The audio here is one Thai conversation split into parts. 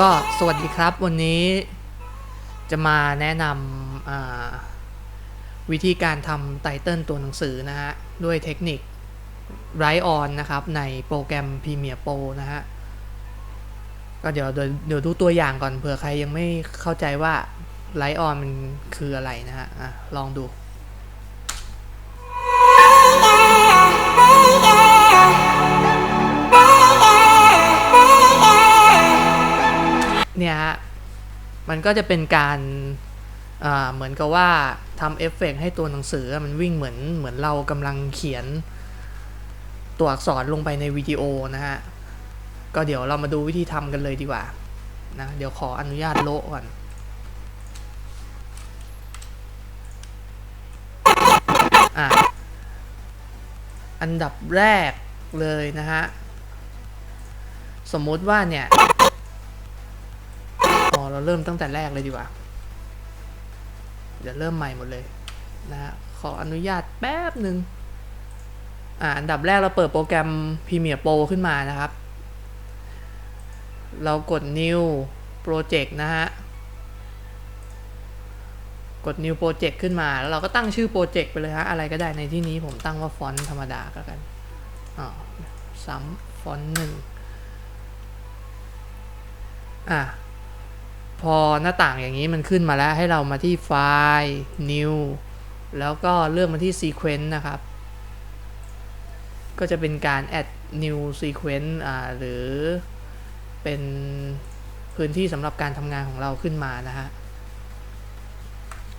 ก็สวัสดีครับวันนี้จะมาแนะนำวิธีการทำไตเติลตัวหนังสือนะฮะ ด้วยเทคนิค Write On นะครับ ในโปรแกรม Premiere Pro นะฮะ ก็เดี๋ยวเดี๋ยวเดี๋ยวดูตัวอย่างก่อนเผื่อใครยังไม่เข้าใจว่า Write On มันคืออะไรนะฮะอะลองดู มันก็จะเป็นการเหมือนกับว่าทำเอฟเฟกต์ให้ตัวหนังสือมันวิ่งเหมือนเหมือนเรากำลังเขียนตัวอักษรลงไปในวิดีโอนะฮะ ก็เดี๋ยวเรามาดูวิธีทำกันเลยดีกว่านะเดี๋ยวขออนุญาตโละก่อนอะอันดับแรกเลยนะฮะ สมมติว่าเนี่ย เราเริ่มตั้งแต่แรกเลยดีกว่า เดี๋ยวเริ่มใหม่หมดเลยนะฮะขออนุญาตแป๊บหนึ่งอ่าอันดับแรกเราเปิดโปรแกรม Premiere Pro ขึ้นมานะครับ เรากด New Project นะฮะ กด New Project ขึ้นมาแล้วเราก็ตั้งชื่อโปรเจกต์ไปเลยฮะ อะไรก็ได้ในที่นี้ผมตั้งว่าฟอนต์ธรรมดาก็แล้วกันอ๋อซ้ำฟอนต์หนึ่งอะ พอหน้าต่างอย่างนี้มันขึ้นมาแล้วให้เรามาที่ไฟล์ new แล้วก็เลือกมาที่ sequence นะครับ ก็จะเป็นการ add new sequence อ่าหรือเป็นพื้นที่สำหรับการทำงานของเราขึ้นมานะฮะ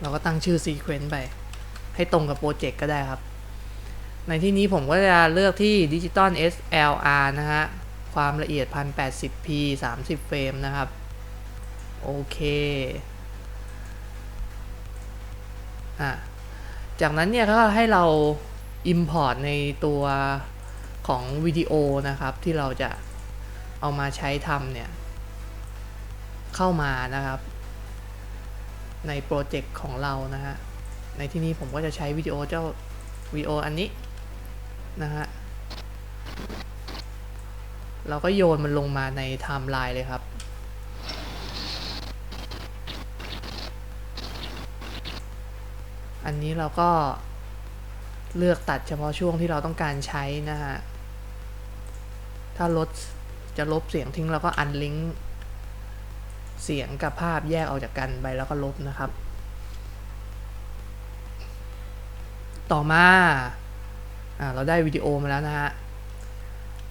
เราก็ตั้งชื่อ sequence ไป ให้ตรงกับโปรเจกต์ก็ได้ครับ ในที่นี้ผมก็จะเลือกที่ Digital SLR นะฮะ ความละเอียด 1080p 30 เฟรมนะครับ โอเค อะ จากนั้นเนี่ยก็ให้เรา Import ในตัวของวิดีโอนะครับ ที่เราจะเอามาใช้ทำเนี่ย เข้ามานะครับ ในโปรเจกต์ของเรานะฮะ ในที่นี้ผมก็จะใช้วิดีโอเจ้าวิดีโออันนี้นะฮะเราก็โยนมันลงมาในไทม์ไลน์เลยครับ อันนี้เราก็เลือกตัดเฉพาะช่วงที่เราต้องการใช้นะฮะ ถ้าลดจะลบเสียงทิ้งเราก็อันลิงก์เสียงกับภาพแยกออกจากกันไปแล้วก็ลบนะครับ ต่อมาอ่าเราได้วิดีโอมาแล้วนะฮะ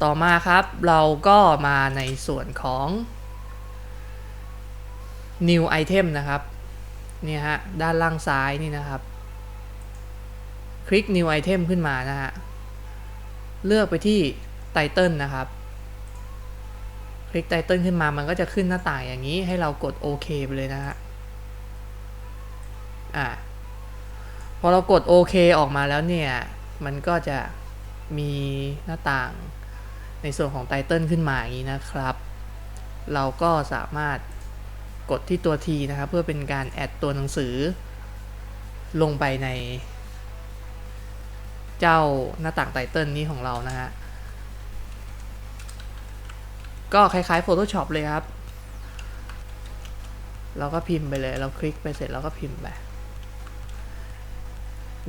ต่อมาครับเราก็มาในส่วนของ new item นะครับ เนี่ยฮะ ด้านล่างซ้ายนี่นะครับ ลิก new item ขึ้นมานะฮะ เลือกไปที่ title นะครับ คลิก title ขึ้นมามันก็จะขึ้นหน้าต่างอย่างนี้ให้เรากดโอเคไปเลยนะฮะ อ่า พอเรากดโอเคออกมาแล้วเนี่ย มันก็จะมีหน้าต่างในส่วนของไตเติลขึ้นมาอย่างนี้นะครับ เราก็สามารถกดที่ตัว T นะครับ เพื่อเป็นการแอดตัวหนังสือลงไปใน เจ้าหน้าต่างไตเติลนี้ของเรานะฮะ ก็คล้ายๆ Photoshop เลยครับ เราก็พิมพ์ไปเลย เราคลิกไปเสร็จเราก็พิมพ์ไป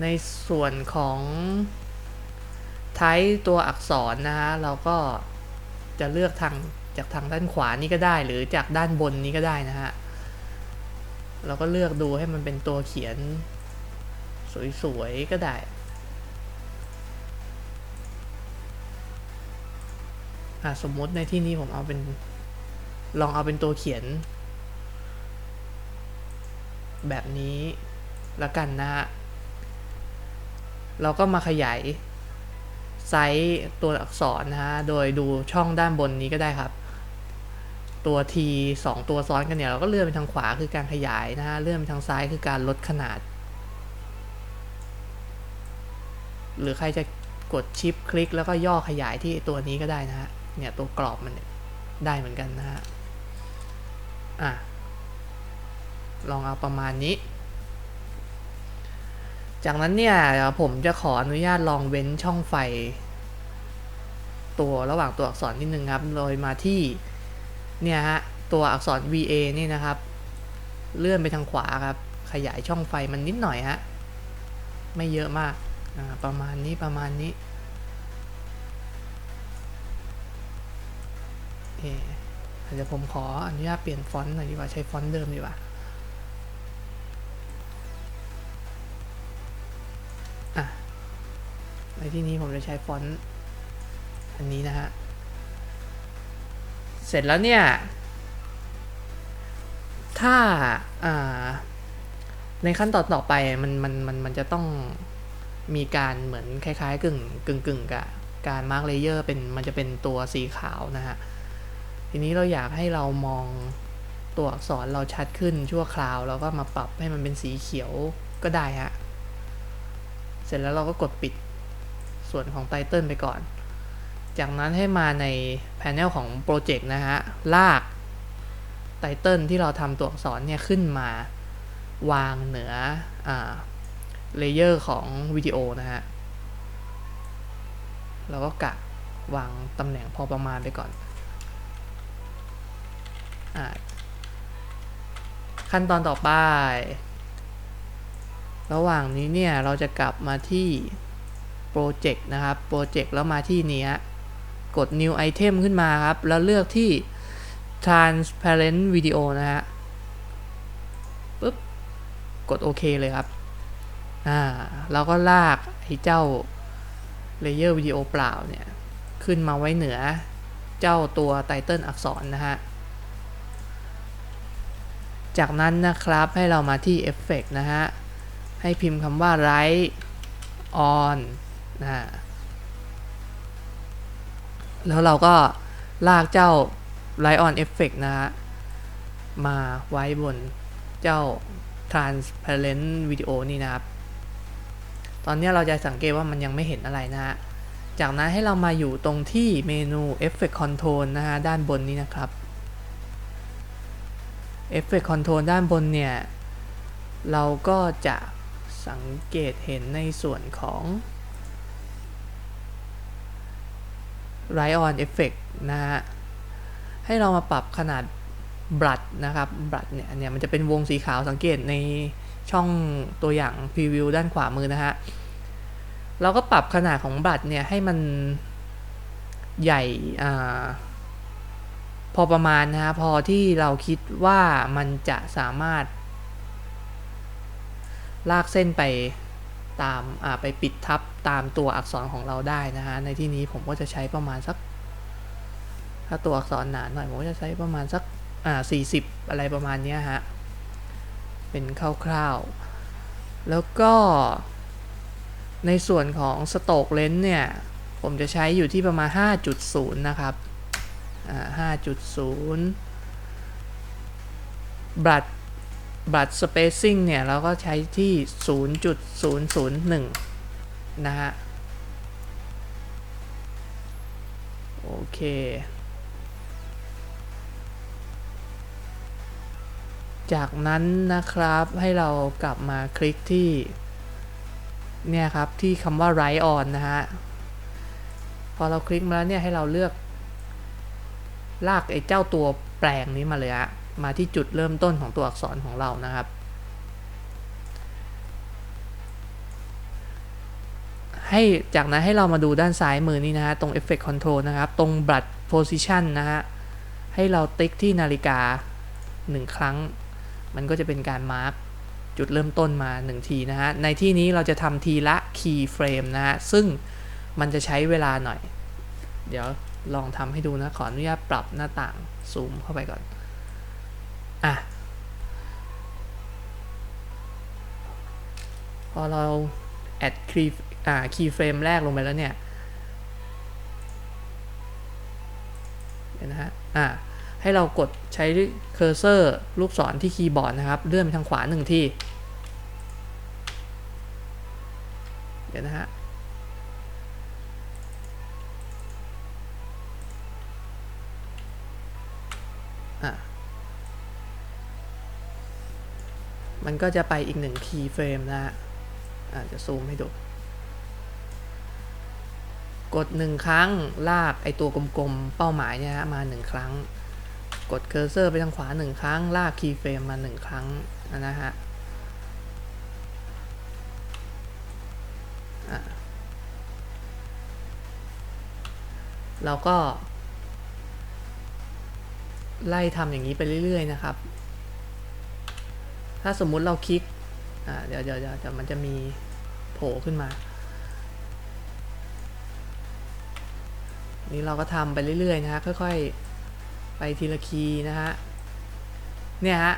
ในส่วนของไทป์ตัวอักษรนะฮะ เราก็จะเลือกทางจากทางด้านขวานี่ก็ได้ หรือจากด้านบนนี้ก็ได้นะฮะ เราก็เลือกดูให้มันเป็นตัวเขียน สวยๆก็ได้ อะสมมติในที่นี้ผมเอาเป็น ลองเอาเป็นตัวเขียน แบบนี้ละกันนะฮะ เราก็มาขยายไซส์ตัวอักษรนะฮะ โดยดูช่องด้านบนนี้ก็ได้ครับ ตัว T 2 ตัวซ้อนกันเนี่ย เราก็เลื่อนไปทางขวาคือการขยายนะฮะ เลื่อนไปทางซ้ายคือการลดขนาด หรือใครจะกดชิปคลิกแล้วก็ย่อขยายที่ตัวนี้ก็ได้นะฮะ เนี่ยตัวกรอบมันได้เหมือนกันนะฮะ อะ ลองเอาประมาณนี้ จากนั้นเนี่ยผมจะขออนุญาตลองเว้นช่องไฟ ตัวระหว่างตัวอักษรนิดนึงครับ โดยมาที่ เนี่ยฮะ ตัวอักษร VA นี่นะครับ เลื่อนไปทางขวาครับ ขยายช่องไฟมันนิดหน่อยฮะ ไม่เยอะมาก อ่า ประมาณนี้ประมาณนี้ เออเดี๋ยวผมขออนุญาตเปลี่ยนฟอนต์หน่อยดีกว่าใช้ฟอนต์เดิมดีกว่าอะในที่นี้ผมจะใช้ฟอนต์อันนี้นะฮะเสร็จแล้วเนี่ย ถ้าอ่าในขั้นตอนต่อไปมันมันมันมันจะต้องมีการเหมือนคล้ายๆ กึ่งกึ่งกึ่งกับการมาร์กเลเยอร์เป็นมันจะเป็นตัวสีขาวนะฮะ ทีนี้เราอยากให้เรามองตัวอักษรเราชัดขึ้นชั่วคราวแล้วก็มาปรับให้มันเป็นสีเขียวก็ได้ฮะ เสร็จแล้วเราก็กดปิดส่วนของไตเติลไปก่อน จากนั้นให้มาในแผน e l ของโปรเจกต์นะฮะ ลากไตเติลที่เราทำตัวอักษรเนี่ยขึ้นมาวางเหนือเลเยอร์ของวิดีโอนะฮะ เราก็กะวางตำแหน่งพอประมาณไปก่อน ขั้นตอนต่อไป ระหว่างนี้เนี่ยเราจะกลับมาที่โปรเจกต์นะครับโปรเจกต์แล้วมาที่นี้กด new item ขึ้นมาครับ แล้วเลือกที่ transparent video นะฮะปุ๊บ กดโอเคเลยครับ อ่าเราก็ลากไอ้เจ้าเลเยอร์วิดีโอเปล่าเนี่ย ขึ้นมาไว้เหนือเจ้าตัวไตเติลอักษรนะฮะ จากนั้นนะครับให้เรามาที่ Effect นะฮะ ให้พิมพ์คำว่า Right on นะฮะแล้วเราก็ลากเจ้า Right on Effect นะฮะ มาไว้บนเจ้า transparent video นี่นะครับ ตอนนี้เราจะสังเกตว่ามันยังไม่เห็นอะไรนะฮะ จากนั้นให้เรามาอยู่ตรงที่เมนู Effect Control นะฮะ ด้านบนนี้นะครับ Effect Control ด้านบนเนี่ย เราก็จะสังเกตเห็นในส่วนของ Right on Effect นะฮะ ให้เรามาปรับขนาดบลัดนะครับบลัดเนี่ยเนี่ยมันจะเป็นวงสีขาวสังเกตในช่องตัวอย่างพรีวิวด้านขวามือนะฮะ เราก็ปรับขนาดของบลัดเนี่ยให้มันใหญ่อ่า พอประมาณนะฮะพอที่เราคิดว่ามันจะสามารถ ลากเส้นไปตามอ่าไปปิดทับตามตัวอักษรของเราได้นะฮะในที่นี้ผมก็จะใช้ประมาณสัก ถ้าตัวอักษรหนาหน่อยผมก็จะใช้ประมาณสักอ่าสี่สิบอะไรประมาณนี้ฮะเป็นคร่าวๆ แล้วก็ในส่วนของสโตกเลนส์เนี่ย ผมจะใช้อยู่ที่ประมาณ 5.0 นะครับ อ่า5.0บัตรบัตรสเปซซิ่งเนี่ย เราก็ใช้ที่ 0.001 นะฮะ โอเค จากนั้นนะครับให้เรากลับมาคลิกที่ เนี่ยครับ ที่คำว่า write on นะฮะ พอเราคลิกมาแล้วเนี่ย ให้เราเลือก ลากไอ้เจ้าตัวแปลงนี้มาเลยฮะมาที่จุดเริ่มต้นของตัวอักษรของเรานะครับ ให้จากนั้นให้เรามาดูด้านซ้ายมือนี่นะฮะตรง Effect Control นะครับ ตรง Blood Position นะฮะให้เราติ๊กที่นาฬิกา 1 ครั้ง มันก็จะเป็นการมาร์กจุดเริ่มต้นมา 1 ทีนะฮะ ในที่นี้เราจะทำทีละ key frame นะฮะ ซึ่งมันจะใช้เวลาหน่อย เดี๋ยว ลองทำให้ดูนะ ขออนุญาตปรับหน้าต่างซูมเข้าไปก่อน อะ พอเรา add key อ่า key frame แรกลงไปแล้วเนี่ยเห็นนะฮะ อ่าให้เรากดใช้เคอร์เซอร์ลูกศรที่คีย์บอร์ดนะครับ เลื่อนไปทางขวาหนึ่งที่ เดี๋ยวนะฮะ อะ มัน ก็จะไปอีกหนึ่งคีย์เฟรมนะฮะอาจจะซูมให้ดู กดหนึ่งครั้งลากไอตัวกลมๆ เป้าหมายเนี่ยฮะมาหนึ่งครั้ง กดเคอร์เซอร์ไปทางขวาหนึ่งครั้ง ลากคีย์เฟรมมาหนึ่งครั้งนะฮะอะเราก็ ไล่ทำอย่างนี้ไปเรื่อย ๆ นะครับ ถ้าสมมุติเราคลิกเดี๋ยวเดี๋ยวเดี๋ยวมันจะมีโผล่ขึ้นมา นี่เราก็ทำไปเรื่อยๆนะฮะค่อยๆ ไปทีละคีย์นะฮะ เนี่ยฮะ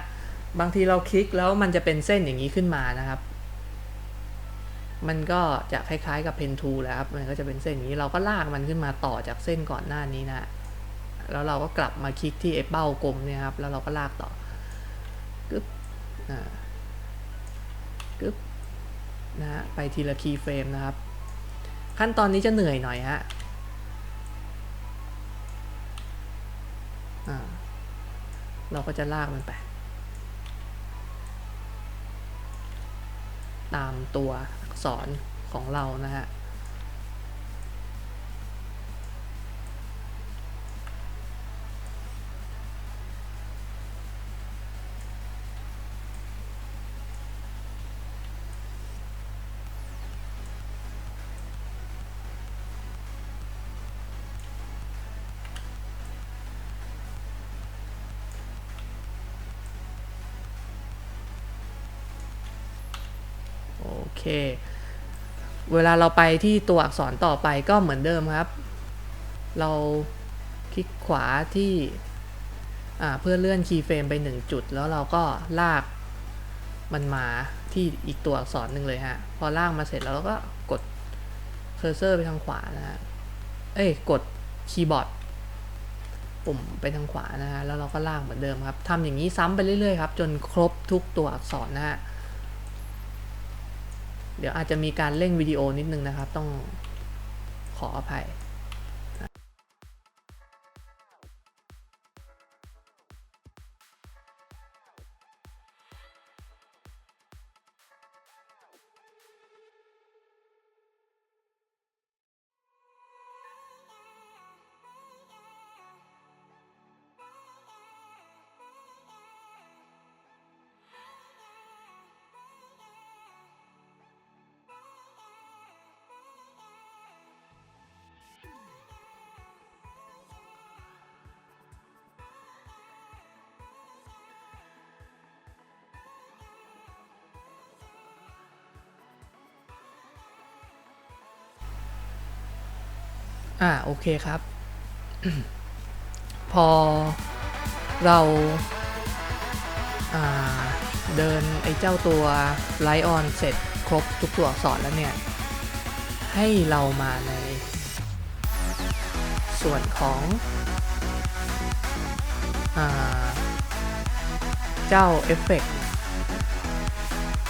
บางทีเราคลิกแล้วมันจะเป็นเส้นอย่างนี้ขึ้นมานะครับ มันก็จะคล้ายๆกับเพนทูแล้วครับ มันก็จะเป็นเส้นอย่างนี้ เราก็ลากมันขึ้นมาต่อจากเส้นก่อนหน้านี้นะ แล้วเราก็กลับมาคลิกที่ไอ้เป้ากลมเนี่ยครับ แล้วเราก็ลากต่อ กึ๊บนะฮะไปทีละคีย์เฟรมนะครับ ขั้นตอนนี้จะเหนื่อยหน่อยฮะเราก็จะลากมันไป ตามตัวอักษรของเรานะฮะ เคเวลาเราไปที่ตัวอักษรต่อไปก็เหมือนเดิมครับ เราคลิกขวาที่เพื่อเลื่อนคีย์เฟรมไป 1 จุด แล้วเราก็ลากมันมาที่อีกตัวอักษรหนึ่งเลยฮะ พอลากมาเสร็จแล้วเราก็กดเคอร์เซอร์ไปทางขวานะฮะ เอ้ย กดคีย์บอร์ดปุ่มไปทางขวานะฮะ แล้วเราก็ลากเหมือนเดิมครับทำอย่างนี้ซ้ำไปเรื่อยๆครับ จนครบทุกตัวอักษรนะฮะ เดี๋ยวอาจจะมีการเร่งวิดีโอนิดนึงนะครับ ต้องขออภัย อ่าโอเคครับ พอเราอ่าเดินไอ้เจ้าตัวไลออนเสร็จครบทุกตัวอักษรแล้วเนี่ย ให้เรามาในส่วนของอเจ้าเอฟเฟก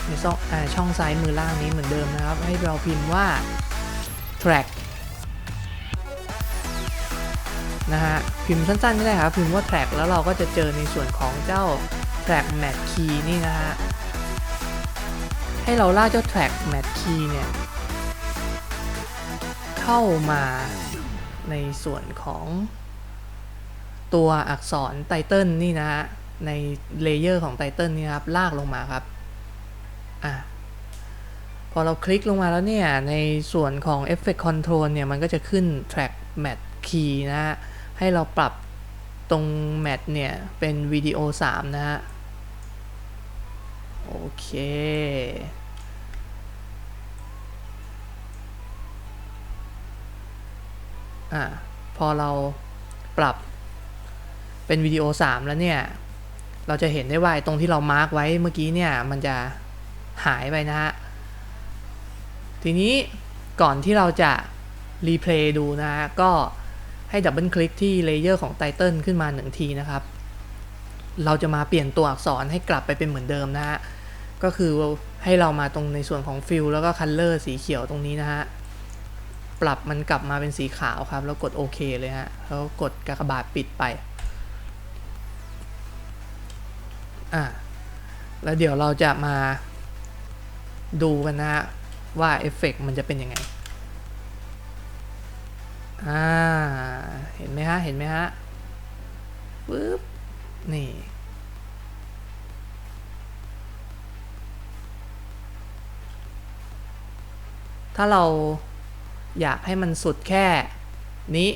ในช่องช่องซ้ายมือล่างนี้เหมือนเดิมนะครับ ให้เราพิมพ์ว่า track นะฮะ พิมพ์สั้นๆก็ได้ครับ พิมพ์ว่า track แล้วเราก็จะเจอในส่วนของเจ้า track match key นี่นะฮะ ให้เราลากเจ้า track match key เนี่ย เข้ามาในส่วนของตัวอักษรไตเติลนี่นะฮะ ในเลเยอร์ของไตเติลนี่ครับ ลากลงมาครับ อะพอเราคลิกลงมาแล้วเนี่ย ในส่วนของ Effect Control เนี่ย มันก็จะขึ้น Track Match Key นะฮะ ให้เราปรับตรง Match เนี่ย เป็นวิดีโอ 3 นะฮะ โอเค อะ พอเราปรับเป็นวิดีโอ 3 แล้วเนี่ย เราจะเห็นได้ว่าตรงที่เรามาร์กไว้เมื่อกี้เนี่ย มันจะหายไปนะฮะ ทีนี้ก่อนที่เราจะรีเพลย์ดูนะฮะ ก็ ให้ดับเบิลคลิกที่เลเยอร์ของไตเติลขึ้นมาหนึ่งทีนะครับ เราจะมาเปลี่ยนตัวอักษรให้กลับไปเป็นเหมือนเดิมนะฮะ ก็คือให้เรามาตรงในส่วนของฟิลแล้วก็คัลเลอร์สีเขียวตรงนี้นะฮะ ปรับมันกลับมาเป็นสีขาวครับ แล้วกดโอเคเลยฮะ แล้วกดกากบาทปิดไป อะแล้วเดี๋ยวเราจะมาดูกันนะฮะว่าเอฟเฟกมันจะเป็นยังไง อ่า เห็นไหมฮะ เห็นไหมฮะปึ๊บ นี่ ถ้าเราอยากให้มันสุดแค่นี้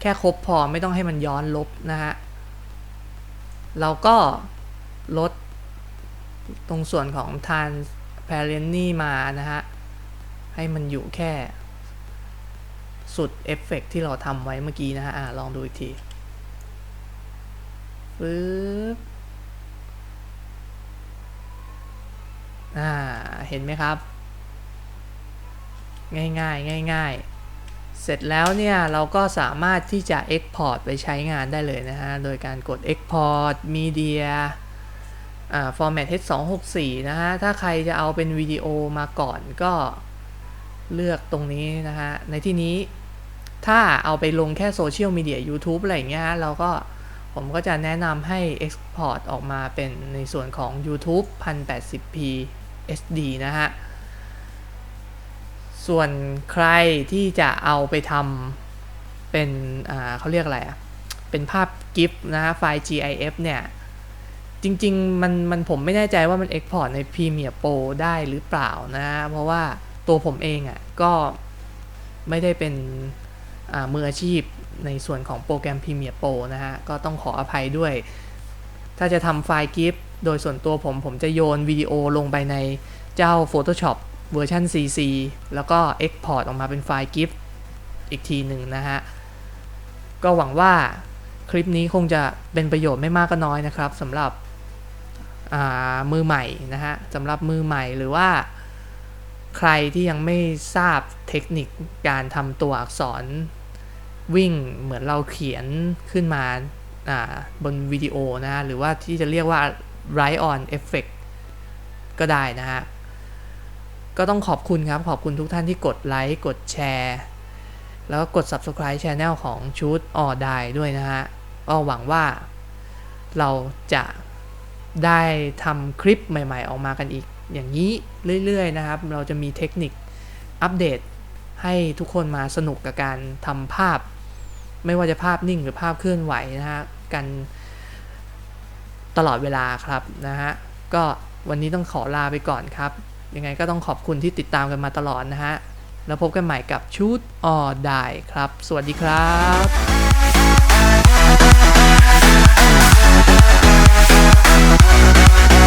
แค่ครบพอไม่ต้องให้มันย้อนลบนะฮะ เราก็ลดตรงส่วนของ transparent นี่มานะฮะ ให้มันอยู่แค่ สุดเอฟเฟกต์ที่เราทำไว้เมื่อกี้นะฮะอะลองดูอีกทีปึ๊บอ่า เห็นไหมครับ ง่ายง่ายง่ายง่ายๆเสร็จแล้วเนี่ย เราก็สามารถที่จะ Export ไปใช้งานได้เลยนะฮะ โดยการกด Export Media อ่า Format H264 นะฮะ ถ้าใครจะเอาเป็นวิดีโอมาก่อนก็เลือกตรงนี้นะฮะ ในที่นี้ ถ้าเอาไปลงแค่โซเชียลมีเดีย YouTube อะไรอย่างเงี้ยเราก็ผมก็จะแนะนำให้ Export ออกมาเป็นในส่วนของ YouTube 1080p SD นะฮะ ส่วนใครที่จะเอาไปทำเป็นอ่าเขาเรียกอะไรอะเป็นภาพกิฟนะฮะ ไฟล์ GIF เนี่ย จริง ๆ มันมันผมไม่แน่ใจว่ามัน Export ใน Premiere Pro ได้หรือเปล่านะฮะเพราะว่าตัวผมเองอะ่ะก็ไม่ได้เป็น มืออาชีพในส่วนของโปรแกรม Premiere Pro นะฮะ ก็ต้องขออภัยด้วย ถ้าจะทำไฟล์กิฟโดยส่วนตัวผมผมจะโยนวิดีโอลงไปในเจ้า Photoshop เวอร์ชัน CC แล้วก็ Export ออกมาเป็นไฟล์ GIF อีกทีหนึ่งนะฮะ ก็หวังว่าคลิปนี้คงจะเป็นประโยชน์ไม่มากก็น้อยนะครับสำหรับมือใหม่นะฮะสำหรับมือใหม่หรือว่าใครที่ยังไม่ทราบเทคนิคการทำตัวอักษร วิ่งเหมือนเราเขียนขึ้นมาบนวิดีโอนะฮะหรือว่าที่จะเรียกว่า write on effect ก็ได้นะฮะ ก็ต้องขอบคุณครับ ขอบคุณทุกท่านที่กดไลค์กดแชร์ แล้วก็กด Subscribe Channel ของชุดออดายด้วยนะฮะก็หวังว่าเราจะได้ทำคลิปใหม่ ๆ ออกมากันอีกอย่างนี้เรื่อย ๆ นะครับ เราจะมีเทคนิคอัปเดตให้ทุกคนมาสนุกกับการทำภาพ ไม่ว่าจะภาพนิ่งหรือภาพเคลื่อนไหวนะฮะกันตลอดเวลาครับนะฮะก็วันนี้ต้องขอลาไปก่อนครับ ยังไงก็ต้องขอบคุณที่ติดตามกันมาตลอดนะฮะ แล้วพบกันใหม่กับชุดออได้ครับ สวัสดีครับ